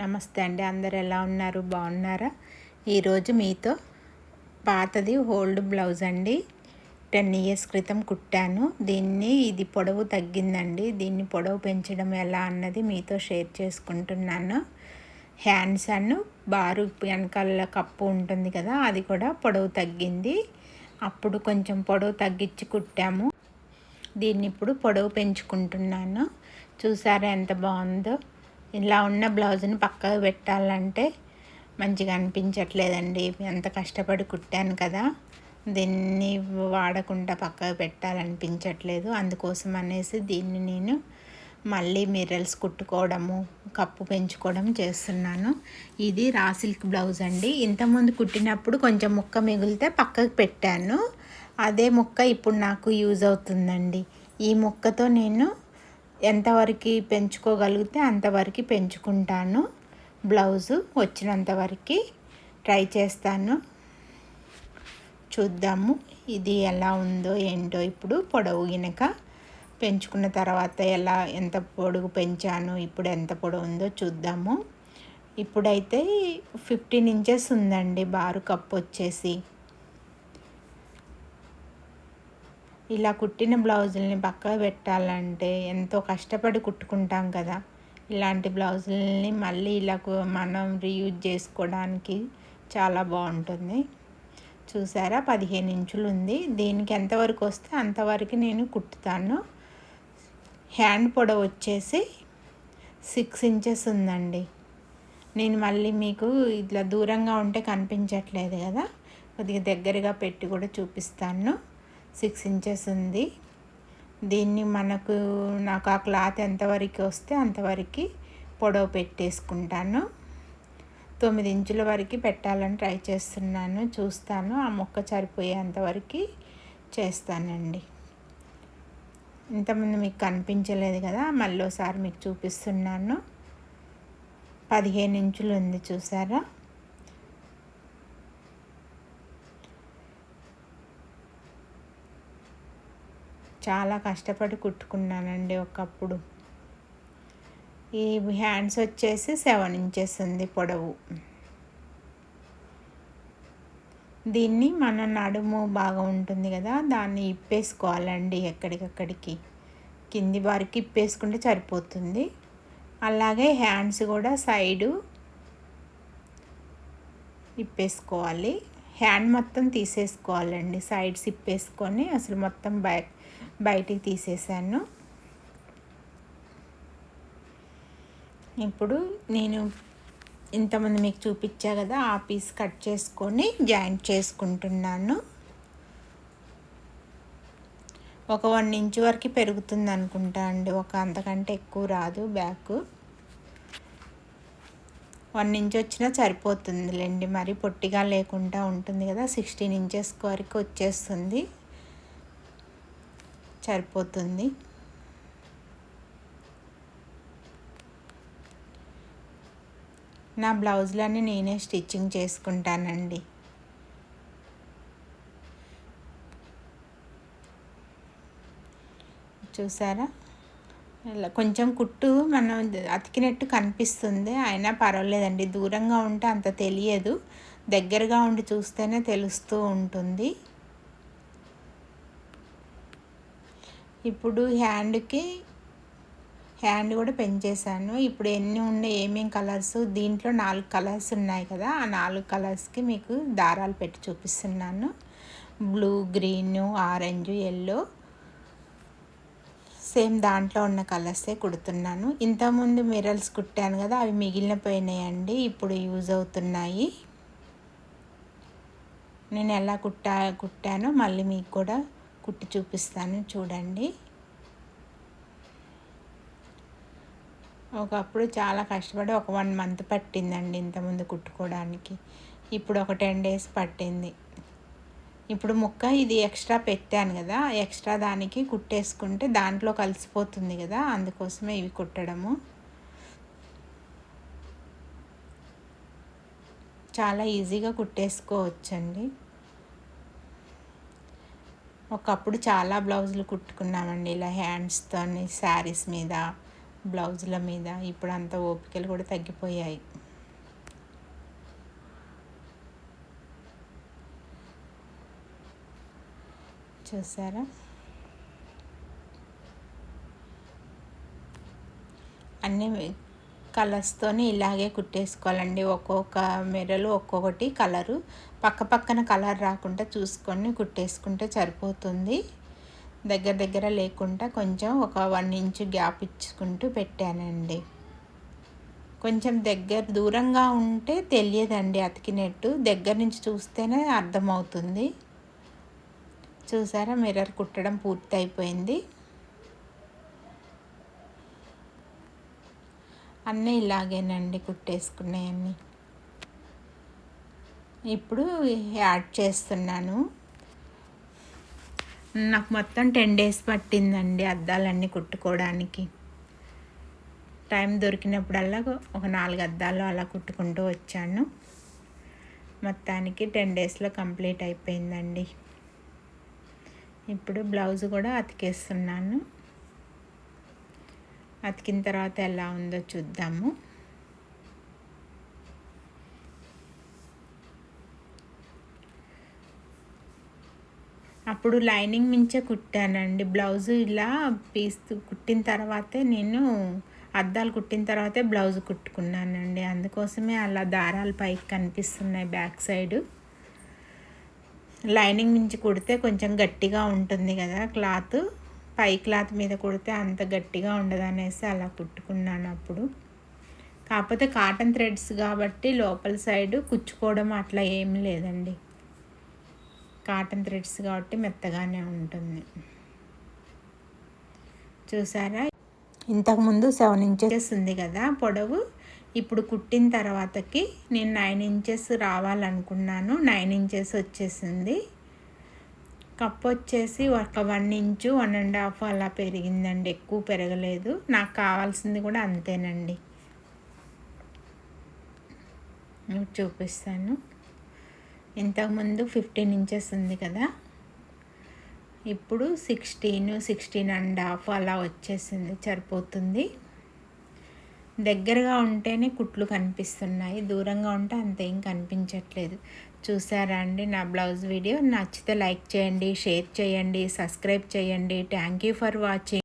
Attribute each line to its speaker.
Speaker 1: నమస్తే అండి. అందరు ఎలా ఉన్నారు? బాగున్నారా? ఈరోజు మీతో పాతది ఓల్డ్ బ్లౌజ్ అండి. టెన్ ఇయర్స్ క్రితం కుట్టాను. దీన్ని ఇది పొడవు తగ్గిందండి. దీన్ని పొడవు పెంచడం ఎలా అన్నది మీతో షేర్ చేసుకుంటున్నాను. హ్యాండ్స్ అను బారు వెనకాల కప్పు ఉంటుంది కదా అది కూడా పొడవు తగ్గింది. అప్పుడు కొంచెం పొడవు తగ్గించి కుట్టాము. దీన్ని ఇప్పుడు పొడవు పెంచుకుంటున్నాను. చూసారా ఎంత బాగుందో? ఇలా ఉన్న బ్లౌజ్ని పక్కకు పెట్టాలంటే మంచిగా అనిపించట్లేదండి. ఎంత కష్టపడి కుట్టాను కదా. దీన్ని వాడకుండా పక్కకు పెట్టాలనిపించట్లేదు. అందుకోసం అనేసి దీన్ని నేను మళ్ళీ మిర్రల్స్ కుట్టుకోవడము కప్పు పెంచుకోవడం చేస్తున్నాను. ఇది రా సిల్క్ బ్లౌజ్ అండి. ఇంతకుముందు కుట్టినప్పుడు కొంచెం ముక్క మిగిలితే పక్కకు పెట్టాను. అదే ముక్క ఇప్పుడు నాకు యూజ్ అవుతుందండి. ఈ ముక్కతో నేను ఎంతవరకు పెంచుకోగలిగితే అంతవరకు పెంచుకుంటాను. బ్లౌజు వచ్చినంతవరకు ట్రై చేస్తాను. చూద్దాము ఇది ఎలా ఉందో ఏంటో ఇప్పుడు పొడవు గినక పెంచుకున్న తర్వాత ఎలా ఎంత పొడుగు పెంచాను ఇప్పుడు ఎంత పొడవు ఉందో చూద్దాము. ఇప్పుడైతే ఫిఫ్టీన్ ఇంచెస్ ఉందండి బారు కప్పు వచ్చేసి. ఇలా కుట్టిన బ్లౌజుల్ని పక్కకు పెట్టాలంటే ఎంతో కష్టపడి కుట్టుకుంటాం కదా. ఇలాంటి బ్లౌజుల్ని మళ్ళీ ఇలా మనం రీయూజ్ చేసుకోవడానికి చాలా బాగుంటుంది. చూసారా? పదిహేను ఇంచులు ఉంది దీనికి ఎంతవరకు వస్తే అంతవరకు నేను కుట్టుతాను. హ్యాండ్ పొడవు వచ్చేసి సిక్స్ ఇంచెస్ ఉందండి. నేను మళ్ళీ మీకు ఇట్లా దూరంగా ఉంటే కనిపించట్లేదు కదా. కొద్దిగా దగ్గరగా పెట్టి కూడా చూపిస్తాను. సిక్స్ ఇంచెస్ ఉంది. దీన్ని మనకు నాకు ఆ క్లాత్ ఎంతవరకు వస్తే అంతవరకు పొడవు పెట్టేసుకుంటాను. తొమ్మిది ఇంచుల వరకు పెట్టాలని ట్రై చేస్తున్నాను. చూస్తాను. ఆ మొక్క సరిపోయేంతవరకు చేస్తానండి. ఇంతకుముందు మీకు కనిపించలేదు కదా మళ్ళీ ఒకసారి మీకు చూపిస్తున్నాను. పదిహేను ఇంచులు ఉంది చూసారా? చాలా కష్టపడి కుట్టుకున్నానండి ఒకప్పుడు. ఈ హ్యాండ్స్ వచ్చేసి సెవెన్ ఇంచెస్ ఉంది పొడవు. దీన్ని మన నడుము బాగా ఉంటుంది కదా దాన్ని ఇప్పేసుకోవాలండి ఎక్కడికక్కడికి. కింది వారికి ఇప్పేసుకుంటే సరిపోతుంది. అలాగే హ్యాండ్స్ కూడా సైడు ఇప్పేసుకోవాలి. హ్యాండ్ మొత్తం తీసేసుకోవాలండి. సైడ్స్ ఇప్పేసుకొని అసలు మొత్తం బయ బయటికి తీసేసాను. ఇప్పుడు నేను ఇంతమంది మీకు చూపించా కదా ఆ పీస్ కట్ చేసుకొని జాయింట్ చేసుకుంటున్నాను. ఒక వన్ ఇంచ్ వరకు పెరుగుతుంది అనుకుంటా అండి. ఒక అంతకంటే ఎక్కువ రాదు బ్యాక్. వన్ ఇంచ్ వచ్చినా సరిపోతుందిలేండి. మరి పొట్టిగా లేకుండా ఉంటుంది కదా సిక్స్టీన్ ఇంచెస్ వరకు వచ్చేస్తుంది. సరిపోతుంది. నా బ్లౌజ్లన్నీ నేనే స్టిచ్చింగ్ చేసుకుంటానండి. చూసారా? ఇలా కొంచెం కుట్టు మనం అతికినట్టు కనిపిస్తుంది. అయినా పర్వాలేదండి. దూరంగా ఉంటే అంత తెలియదు. దగ్గరగా ఉండి చూస్తేనే తెలుస్తూ ఉంటుంది. ఇప్పుడు హ్యాండ్కి హ్యాండ్ కూడా పెంచేసాను ఇప్పుడు ఎన్ని ఉండే ఏమేమి కలర్స్ దీంట్లో నాలుగు కలర్స్ ఉన్నాయి కదా ఆ నాలుగు కలర్స్కి మీకు దారాలు పెట్టి చూపిస్తున్నాను. Blue green orange yellow. Same దాంట్లో ఉన్న కలర్సే కుడుతున్నాను. ఇంతకుముందు మిరల్స్ కుట్టాను కదా అవి మిగిలినపోయినాయండి ఇప్పుడు యూజ్ అవుతున్నాయి. నేను ఎలా కుట్టా కుట్టానో మళ్ళీ మీకు కూడా కుట్టి చూపిస్తాను చూడండి. ఒకప్పుడు చాలా కష్టపడి ఒక వన్ మంత్ పట్టిందండి ఇంతకుముందు కుట్టుకోవడానికి. ఇప్పుడు ఒక టెన్ డేస్ పట్టింది. ఇప్పుడు ముక్క ఇది ఎక్స్ట్రా పెట్టాను కదా ఎక్స్ట్రా దానికి కుట్టేసుకుంటే దాంట్లో కలిసిపోతుంది కదా అందుకోసమే ఇవి కుట్టడము. చాలా ఈజీగా కుట్టేసుకోవచ్చండి. ఒకప్పుడు చాలా బ్లౌజులు కుట్టుకున్నామండి ఇలా హ్యాండ్స్తో శారీస్ మీద బ్లౌజుల మీద. ఇప్పుడు అంత ఓపికలు కూడా తగ్గిపోయాయి. చూసారా? అన్నీ కలర్స్తోని ఇలాగే కుట్టేసుకోవాలండి. ఒక్కొక్క మెరలు ఒక్కొక్కటి కలరు. పక్క పక్కన కలర్ రాకుండా చూసుకొని కుట్టేసుకుంటే సరిపోతుంది. దగ్గర దగ్గర లేకుండా కొంచెం ఒక వన్ ఇంచ్ గ్యాప్ ఇచ్చుకుంటూ పెట్టానండి. కొంచెం దగ్గర దూరంగా ఉంటే తెలియదండి అతికినట్టు దగ్గర నుంచి చూస్తేనే అర్థమవుతుంది. చూసారా? మిర్రర్ కుట్టడం పూర్తయిపోయింది. అన్నీ ఇలాగేనండి కుట్టేసుకున్నాయన్నీ ఇప్పుడు యాడ్ చేస్తున్నాను. నాకు మొత్తం టెన్ డేస్ పట్టిందండి అద్దాలన్నీ కుట్టుకోవడానికి. టైం దొరికినప్పుడల్లా ఒక నాలుగు అద్దాలు అలా కుట్టుకుంటూ వచ్చాను. మొత్తానికి టెన్ డేస్లో కంప్లీట్ అయిపోయిందండి. ఇప్పుడు బ్లౌజ్ కూడా అతికేస్తున్నాను. అతికిన తర్వాత ఎలా ఉందో చూద్దాము. అప్పుడు లైనింగ్ మించే కుట్టానండి. బ్లౌజ్ ఇలా పీస్ కుట్టిన తర్వాతే నేను అద్దాలు కుట్టిన తర్వాతే బ్లౌజ్ కుట్టుకున్నానండి. అందుకోసమే అలా దారాలు పైకి కనిపిస్తున్నాయి బ్యాక్ సైడ్. లైనింగ్ నుంచి కుడితే కొంచెం గట్టిగా ఉంటుంది కదా క్లాత్. పై క్లాత్ మీద కుడితే అంత గట్టిగా ఉండదు అనేసి అలా కుట్టుకున్నాను అప్పుడు. కాకపోతే కాటన్ థ్రెడ్స్ కాబట్టి లోపల సైడ్ కుచ్చుకోవడం అట్లా ఏం లేదండి. కాటన్ థ్రెడ్స్ కాబట్టి మెత్తగానే ఉంటుంది. చూసారా? ఇంతకుముందు సెవెన్ ఇంచెస్ ఉంది కదా పొడవు. ఇప్పుడు కుట్టిన తర్వాతకి నేను నైన్ ఇంచెస్ రావాలనుకున్నాను. నైన్ ఇంచెస్ వచ్చేసింది. కప్ వచ్చేసి ఒక one inch one and half అలా పెరిగిందండి. ఎక్కువ పెరగలేదు. నాకు కావాల్సింది కూడా అంతేనండి. చూపిస్తాను. ఇంతకుముందు ఫిఫ్టీన్ ఇంచెస్ ఉంది కదా. ఇప్పుడు సిక్స్టీన్ సిక్స్టీన్ అండ్ హాఫ్ అలా వచ్చేసింది. సరిపోతుంది. దగ్గరగా ఉంటేనే కుట్లు కనిపిస్తున్నాయి దూరంగా ఉంటే అంతేం కనిపించట్లేదు. చూసారా అండి నా బ్లౌజ్ వీడియో? నచ్చితే లైక్ చేయండి షేర్ చేయండి సబ్స్క్రైబ్ చేయండి. Thank you for watching